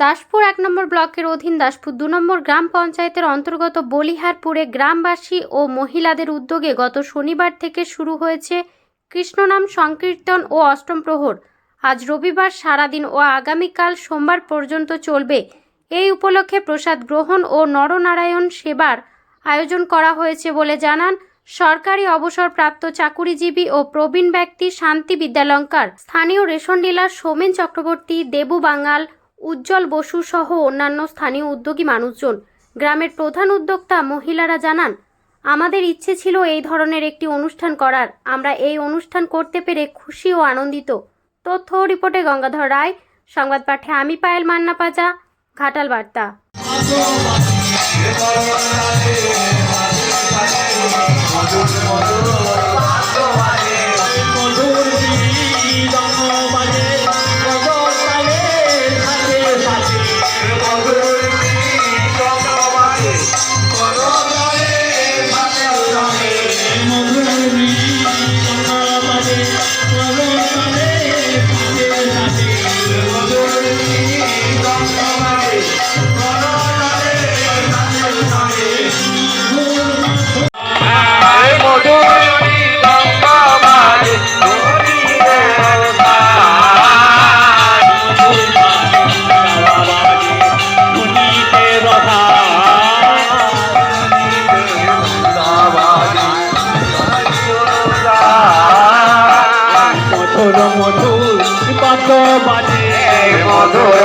দাসপুর এক নম্বর ব্লকের অধীন দাসপুর দু নম্বর গ্রাম পঞ্চায়েতের অন্তর্গত বলিহারপুরে গ্রামবাসী ও মহিলাদের উদ্যোগে গত শনিবার থেকে শুরু হয়েছে কৃষ্ণনাম সংকীর্তন ও অষ্টম প্রহর। আজ রবিবার সারাদিন ও আগামীকাল সোমবার পর্যন্ত চলবে। এই উপলক্ষে প্রসাদ গ্রহণ ও নরনারায়ণ সেবার আয়োজন করা হয়েছে বলে জানান সরকারি অবসরপ্রাপ্ত চাকুরিজীবী ও প্রবীণ ব্যক্তি শান্তি বিদ্যালঙ্কার। স্থানীয় রেশন ডিলার সোমেন চক্রবর্তী, দেবু বাঙাল উজ্জ্বল বসু সহ অন্যান্য স্থানীয় উদ্যোগী মানুষজন, গ্রামের প্রধান উদ্যোক্তা মহিলারা জানান, আমাদের ইচ্ছে ছিল এই ধরনের একটি অনুষ্ঠান করার। আমরা এই অনুষ্ঠান করতে পেরে খুশি ও আনন্দিত। তথ্য রিপোর্টে গঙ্গাধর রায়, সংবাদ পাঠে আমি পায়েল মান্না পাজা, ঘাটাল বার্তা।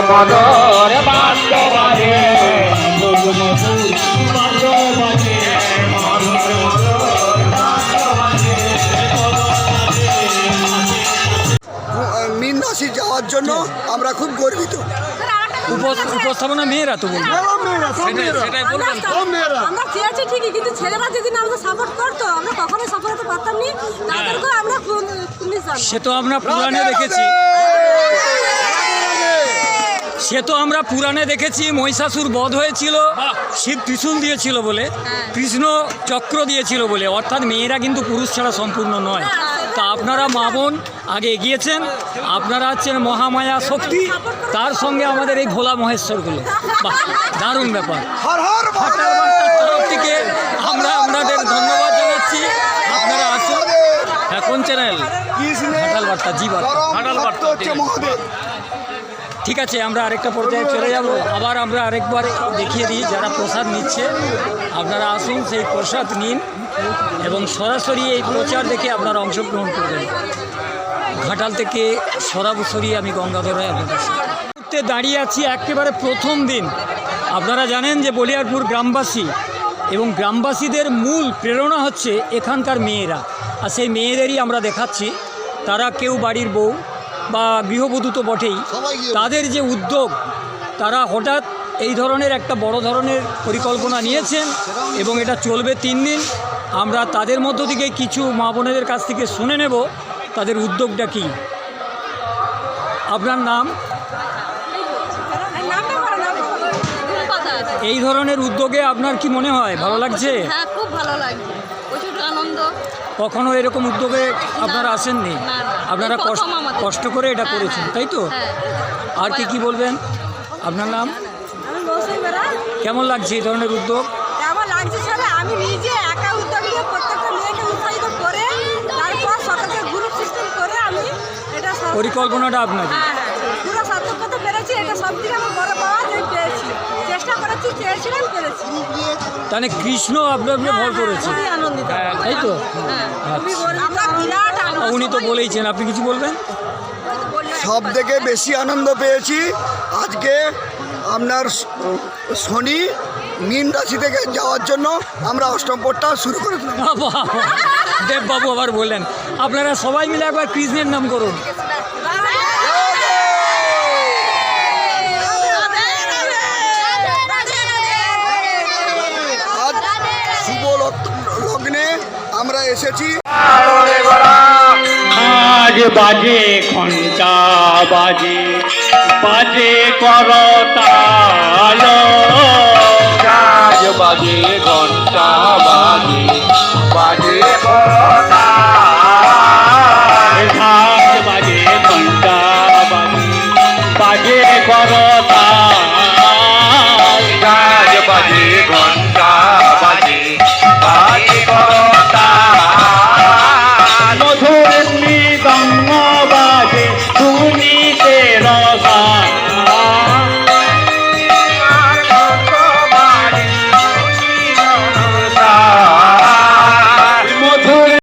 মধুর বাজে বাজে মিনরাশি যাওয়ার জন্য আমরা খুব গর্বিত। উপ- উপস্থাপনা মেয়েরা তো বলব। সেটাই বলবেন আমরা চেয়েছি ঠিকই কিন্তু ছেলেরা যদি আমাদের সাপোর্ট করতো আমরা কখনোই সাপোর্ট করতে পারতাম নি। আমরা সে তো আমরা পুরাণে দেখেছি। সে তো আমরা পুরাণে দেখেছি মহিষাসুর বধ হয়েছিল। শিব ত্রিশূল দিয়েছিল বলে কৃষ্ণ চক্র দিয়েছিল বলে। অর্থাৎ মেয়েরা কিন্তু পুরুষ ছাড়া সম্পূর্ণ নয়। তা আপনারা মা বোন আগে এগিয়েছেন আপনারা হচ্ছেন মহামায়া শক্তি তার সঙ্গে আমাদের এই ভোলা মহেশ্বরগুলো। বাহ দারুণ ব্যাপার। তরফ থেকে আমরা আপনাদের ধন্যবাদ জানাচ্ছি। আপনারা আসুন। হ্যাঁ কোন চ্যানেল ঘাটাল বার্তা জি বার্তা। ঠিক আছে, আমরা আরেকটা পর্যায়ে চলে যাব। আবার আমরা আরেকবার দেখিয়ে দিই, যারা প্রসাদ নিচ্ছে, আপনারা আসুন, সেই প্রসাদ নিন এবং সরাসরি এই প্রচার দেখে আপনারা অংশগ্রহণ করবেন। ঘাটাল থেকে সরাসরি আমি গঙ্গাধর রায় আপনাদের সাথে। দাঁড়িয়ে আছি, একেবারে প্রথম দিন। আপনারা জানেন যে বলিয়ারপুর গ্রামবাসী এবং গ্রামবাসীদের মূল প্রেরণা হচ্ছে এখানকার মেয়েরা। আর সেই মেয়েদেরই আমরা দেখাচ্ছি। তারা কেউ বাড়ির বউ বা গৃহবধূ তো বটেই। তাদের যে উদ্যোগ তারা হঠাৎ এই ধরনের একটা বড় ধরনের পরিকল্পনা নিয়েছেন এবং এটা চলবে তিন দিন। আমরা তাদের মধ্য থেকে কিছু মা বোনেদের কাছ থেকে শুনে নেব তাদের উদ্যোগটা কী। আপনার নাম? এই ধরনের উদ্যোগে আপনার কি মনে হয় ভালো লাগছে? হ্যাঁ খুব ভালো লাগছে। প্রচুর আনন্দ। কখনো এরকম উদ্যোগে আপনারা আসেননি। আপনারা কষ্ট কষ্ট করে এটা হ্যাঁ, করেছেন হ্যাঁ, তাই তো? হ্যাঁ। আর কি কি বলবেন? আপনার নাম? আমি মৌসুমি বেড়া। কেমন লাগছে এই ধরনের উদ্যোগ? কেমন লাগছে স্যার আমি নিজে একা উদ্যোগ নিয়ে প্রত্যেকটা মেয়েকে উৎসাহিত করে তারপর সকালকে গ্রুপ সিস্টেম করে আমি এটা পরিকল্পনাটা আপনাদের হ্যাঁ হ্যাঁ পুরো সার্থক করতে পেরেছি এটা সব থেকে আমার বড় পাওয়া যে পেয়েছি চেষ্টা করেছি চেয়েছিলাম পেরেছি তাহলে কৃষ্ণ আপনার উপরে ভর করেছে খুবই আনন্দিত। তাই তো? হ্যাঁ। আচ্ছা। আমরা বিরাট আনন্দ উনি তো বলেইছেন আপনি কিছু বলবেন? সব থেকে বেশি আনন্দ পেয়েছি আজকে আপনার শনি মিন রাশি থেকে যাওয়ার জন্য আমরা অষ্টম পটটা শুরু করেছিলাম। বাবা, দেববাবু আবার বললেন আপনারা সবাই মিলে একবার কৃষ্ণের নাম করুন। এসেছি। আজ বাজে ঘণ্টা বাজে বাজে করতাল। আজ বাজে ঘণ্টা বাজে বাজে